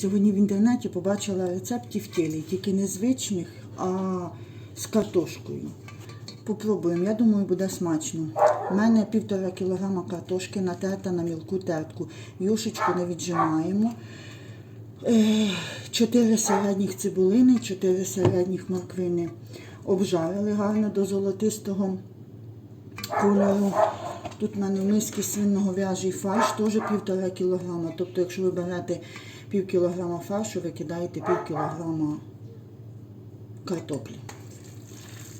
Сьогодні в інтернеті побачила рецепт тівтєлі, тільки незвичних, а з картошкою. Попробуємо, я думаю, буде смачно. У мене півтора кілограма картошки натерта на мілку тертку. Юшечку не віджимаємо. Е, Чотири середніх цибулини, чотири середніх морквини обжарили гарно до золотистого кольору. Тут в мене в мисці свиноговяжий фарш, теж півтора кілограма. Тобто, якщо ви берете пів кілограма фаршу, ви кидаєте пів кілограма картоплі.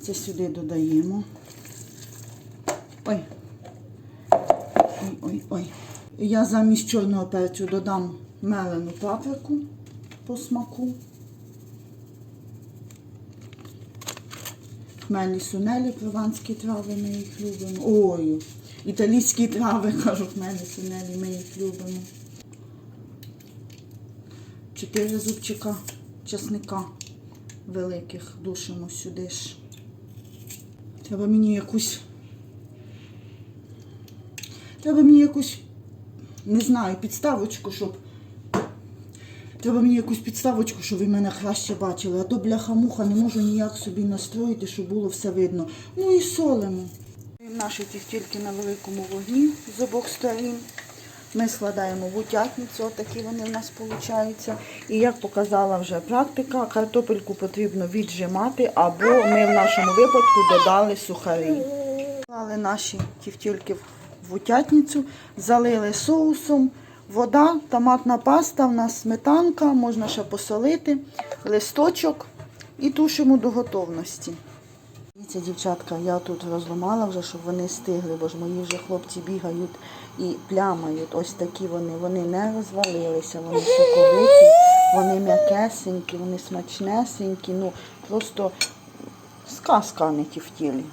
Це сюди додаємо. Ой. Ой, ой, ой. Я замість чорного перцю додам мелену паприку по смаку. Хмельні сунелі, прованські трави, ми їх любимо. Ой, італійські трави, кажу, хмельні сунелі, ми їх любимо. Чотири зубчика чесника великих душимо сюди ж. Треба мені якусь. Треба мені якусь, не знаю, підставочку, щоб. Треба мені якусь підставочку, щоб ви мене краще бачили. А то бляха-муха не можу ніяк собі настроїти, щоб було все видно. Ну і солимо. Наші тільки на великому вогні з обох сторін. Ми складаємо в утятницю, отакі вони в нас виходять. І як показала вже практика, картопельку потрібно віджимати, або ми в нашому випадку додали сухарі. Клали наші тівтільки в утятницю, залили соусом, вода, томатна паста, в нас сметанка, можна ще посолити, листочок і тушимо до готовності. Дивіться, дівчатка, я тут розламала вже, щоб вони стигли, бо ж мої вже хлопці бігають і плямають. Ось такі вони. Вони не розвалилися, вони соковиті, вони м'якесенькі, вони смачнесенькі. Ну, просто сказка не ті в тілі.